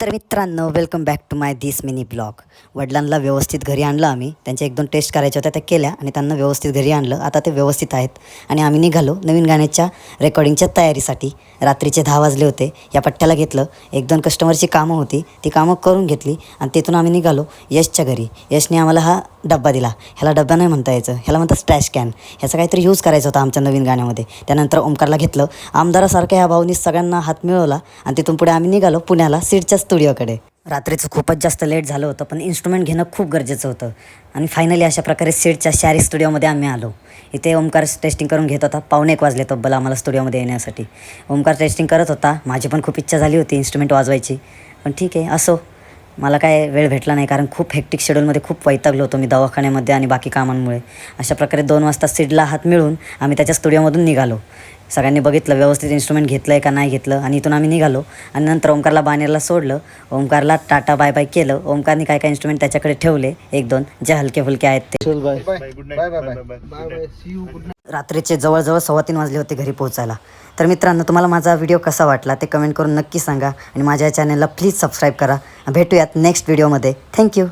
तर मित्रांनो welcome back to my this mini blog वडिलांना व्यवस्थित घरी आणलं आम्ही. त्यांच्या एक दोन टेस्ट करायच्या होत्या त्या केल्या आणि त्यांना व्यवस्थित घरी आणलं. आता ते व्यवस्थित आहेत आणि आम्ही निघालो नवीन गाण्याच्या रेकॉर्डिंगच्या तयारीसाठी. रात्रीचे दहा वाजले होते. या पट्ट्याला घेतलं. एक दोन कस्टमरची कामं होती. ती कामं करून घेतली आणि तिथून आम्ही निघालो यशच्या घरी. यशने आम्हाला हा डब्बा दिला. ह्याला डब्बा नाही म्हणता यायचं. ह्याला म्हणतात स्ट्रॅश कॅन ह्याचा काहीतरी यूज करायचा होता आमच्या नवीन गाण्यामध्ये. त्यानंतर ओमकारला घेतलं. आमदारासारख्या ह्या भाऊनी सगळ्यांना हात मिळवला आणि तिथून पुढे आम्ही निघालो पुण्याला. सीटच्या स्टुडिओकडे. रात्रीचं खूपच जास्त लेट झालं होतं पण इन्स्ट्रुमेंट घेणं खूप गरजेचं होतं. आणि फायनली अशा प्रकारे सेटच्या शारी स्टुडिओमध्ये आम्ही आलो. इथे ओमकार टेस्टिंग करून घेत होता. पावणे एक वाजले तब्बल आम्हाला स्टुडिओमध्ये येण्यासाठी. ओमकार टेस्टिंग करत होता. माझी पण खूप इच्छा झाली होती इन्स्ट्रुमेंट वाजवायची. पण ठीक आहे असो. मला काय वेळ भेटला नाही कारण खूप हेक्टिक शेड्यूलमध्ये खूप वैतागलो होतो मी दवाखान्यामध्ये आणि बाकी कामांमुळे. अशा प्रकारे दोन वाजता सीडला हात मिळून आम्ही त्याच्या स्टुडिओमधून निघालो. सगळ्यांनी बघितलं व्यवस्थित इन्स्ट्रुमेंट घेतलं आहे का नाही घेतलं आणि इथून आम्ही निघालो. आणि नंतर ओंकारला बानेरला सोडलं. ओंकारला टाटा बाय बाय केलं. ओंकारने काय काय इन्स्ट्रुमेंट त्याच्याकडे ठेवले? एक दोन. जे हलके फुलके आहेत ते. रात्रीचे जवळजवळ सव्वा तीन वाजले होते घरी पोहोचायला. तर मित्रांनो तुम्हाला माझा व्हिडिओ कसा वाटला ते कमेंट करून नक्की सांगा. आणि माझ्या चॅनलला प्लीज सबस्क्राईब करा. भेटूयात नेक्स्ट व्हिडिओमध्ये थँक्यू